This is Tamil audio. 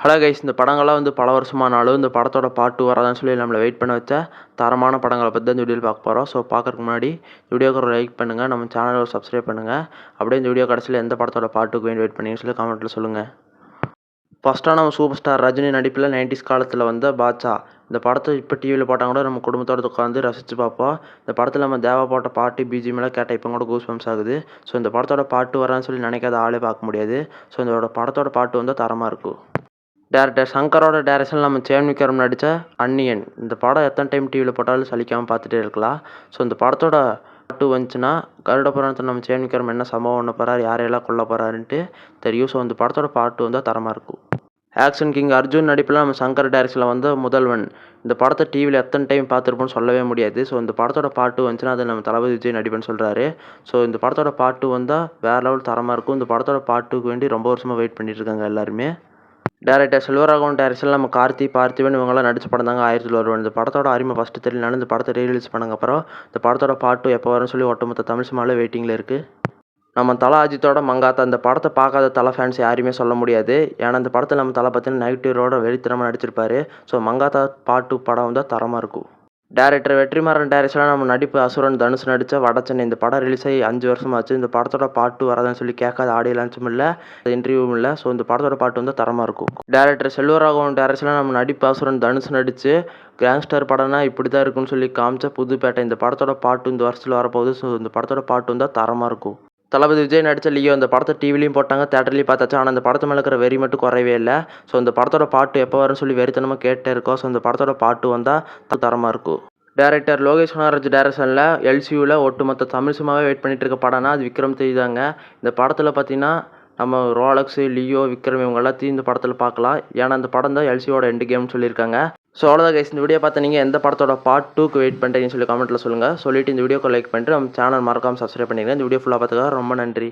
ஹலோ கைஸ் இந்த படங்கள்லாம் வந்து பல வருஷமானாலும் இந்த படத்தோட பாட்டு வரதான்னு வராதான்னு சொல்லி நம்மளை வெயிட் பண்ண வச்ச தரமான படங்களை பற்றி தான் இந்த வீடியோவில் பார்க்க போகிறோம் ஸோ பார்க்குறதுக்கு முன்னாடி வீடியோக்கு ஒரு லைக் பண்ணுங்கள் நம்ம சேனலை ஒரு சப்ஸ்கிரைப் பண்ணுங்கள் அப்படியே இந்த வீடியோ கடைசியில் எந்த படத்தோட பாட்டுக்கு வேண்டி வெயிட் பண்ணி சொல்லி கமெண்ட்டில் சொல்லுங்கள் ஃபஸ்ட்டாக நம்ம சூப்பர் ஸ்டார் ரஜினி நடிப்பில் நைன்டிஸ் காலத்தில் வந்த பாட்சா இந்த படத்தை இப்போ டிவியில் போட்டால் கூட நம்ம குடும்பத்தோடு உட்காந்து ரசித்து பார்ப்போம். இந்த படத்தில் நம்ம தேவா போட்ட பாட்டு பிஜிஎம்லாம் கேட்ட இப்போ கூட கூஸ் பம்ஸ் ஆகுது. ஸோ இந்த படத்தோட பாட்டு வரான்னு சொல்லி நினைக்காத ஆளே பார்க்க முடியாது. ஸோ இந்த படத்தோட பாட்டு வந்து தரமாக இருக்கும். டேரக்டர் சங்கரோட டேரக்ஷனில் நம்ம சேன் விக்ரம் நடித்த அன்னியன். இந்த படம் எத்தனை டைம் டிவியில் போட்டாலும் சலிக்காமல் பார்த்துட்டே இருக்கலாம். ஸோ இந்த படத்தோட பாட்டு வந்துச்சுன்னா கருட புராணத்தில் நம்ம சேன் விக்ரம் என்ன சம்பவம் பண்ண போகிறார் யாரையெல்லாம் கொல்ல போகிறாருன்ட்டு தெரியும். ஸோ இந்த படத்தோட பாட்டு வந்தால் தரமாக இருக்கும். ஆக்ஷன் கிங் அர்ஜுன் நடிப்பில் நம்ம சங்கர் டேரக்ஷனில் வந்து முதல்வன். இந்த படத்தை டிவியில் எத்தனை டைம் பார்த்துருப்போம்னு சொல்லவே முடியாது. ஸோ இந்த படத்தோட பாட்டு வந்துச்சுன்னா அதில் நம்ம தளபதி விஜய் நடிப்பேன்னு சொல்கிறாரு ஸோ இந்த படத்தோட பாட்டு வந்தால் வேறு லெவல் தரமாக இருக்கும். இந்த படத்தோட பாட்டுக்கு வேண்டி ரொம்ப வருஷமாக வெயிட் பண்ணிட்டு இருக்காங்க எல்லாருமே. டேரக்டர் செல்வராகவன் டேரக்ஷனில் நம்ம கார்த்தி பார்த்திபன் இவங்கெல்லாம் நடிச்சு படம் தாங்க ஆயிரத்தி தொள்ளாயிரம் இந்த படத்தோட அருமை ஃபஸ்ட்டு தெரியலனாலும் இந்த படத்தை ரீலீஸ் பண்ணங்க அப்புறம் இந்த படத்தோட பாட்டு எப்போ வரும்னு சொல்லி ஒட்டுமொத்த தமிழ் சினிமாவில் வெயிட்டிங்கில் இருக்குது நம்ம தலா அஜித்தோட மங்காத்தா இந்த படத்தை பார்க்காத தலை ஃபேன்ஸ் யாரையுமே சொல்ல முடியாது. ஏன்னா இந்த படத்தில் நம்ம தலை பார்த்தீங்கன்னா நெகட்டிவ் ரோட வெளித்தனமாக நடிச்சிருப்பாரு. ஸோ மங்காத்தா பாட்டு படம் வந்து தரமாக இருக்கும். டேரக்டர் வெற்றிமாறன் டேரக்ஷனாக நம்ம நடிப்பு அசுரன் தனுஷ் நடித்த வடச்சென்னை இந்த படம் ரிலீஸ் ஆகி அஞ்சு வருஷமாச்சு இந்த படத்தோட பாட்டு வராதுன்னு சொல்லி கேட்காத ஆடியோ லான்ச்சும் இல்லை இன்டர்வியூவும் இல்லை. ஸோ இந்த படத்தோட பாட்டு வந்து தரமாக இருக்கும். டேரக்டர் செல்வராகவன் டேரக்ஷனாக நம்ம நடிப்பு அசுரன் தனுஷ் நடித்து கேங்ஸ்டர் படம்னா இப்படி தான் இருக்குன்னு சொல்லி காமிச்ச புதுப்பேட்டை. இந்த படத்தோட பாட்டு இந்த வருஷத்தில் வரப்போகுது. ஸோ இந்த படத்தோட பாட்டு வந்தால் தரமாக இருக்கும். தளபதி விஜய் நடித்த லியோ இந்த படத்தை டிவிலையும் போட்டாங்க தேட்டர்லையும் பார்த்தாச்சு. ஆனால் அந்த படத்து மேலே இருக்கிற வெறி மட்டும் குறையவே இல்லை. ஸோ இந்த படத்தோட பாட்டு எப்போ வரும்னு சொல்லி வெறித்தனமாக கேட்டே இருக்கோம். ஸோ இந்த படத்தோட பாட்டு வந்தால் தரமாக இருக்கும். டேரக்டர் லோகேஷ் கனகராஜ் டேரக்ஷனில் எல்சியூவில் ஒட்டுமொத்த தமிழ் சினிமாவே வெயிட் பண்ணிட்டு இருக்க படம்னா அது விக்ரம் த்ரீ இந்த படத்தில் பார்த்தீங்கன்னா நம்ம ரோலக்ஸு லியோ விக்ரம் இவங்க எல்லாத்தையும் இந்த படத்தில் பார்க்கலாம். ஏன்னா அந்த படம் தான் எல்சியோட எண்டு கேம்னு சொல்லியிருக்காங்க. ஸோ அவ்வளோதான் கைஸ் இந்த வீடியோ பார்த்து நீங்கள் எந்த படத்தோட பார்ட் டூக்கு வெயிட் பண்ணுறீங்கன்னு சொல்லி கமெண்ட்டில் சொல்லுங்கள் சொல்லிட்டு இந்த வீடியோக்கு லைக் பண்ணிட்டு நம்ம சேனல் மறக்காமல் சப்ஸ்கிரைப் பண்ணிடுங்க. இந்த வீடியோ ஃபுல்லாக பார்த்துக்க ரொம்ப நன்றி.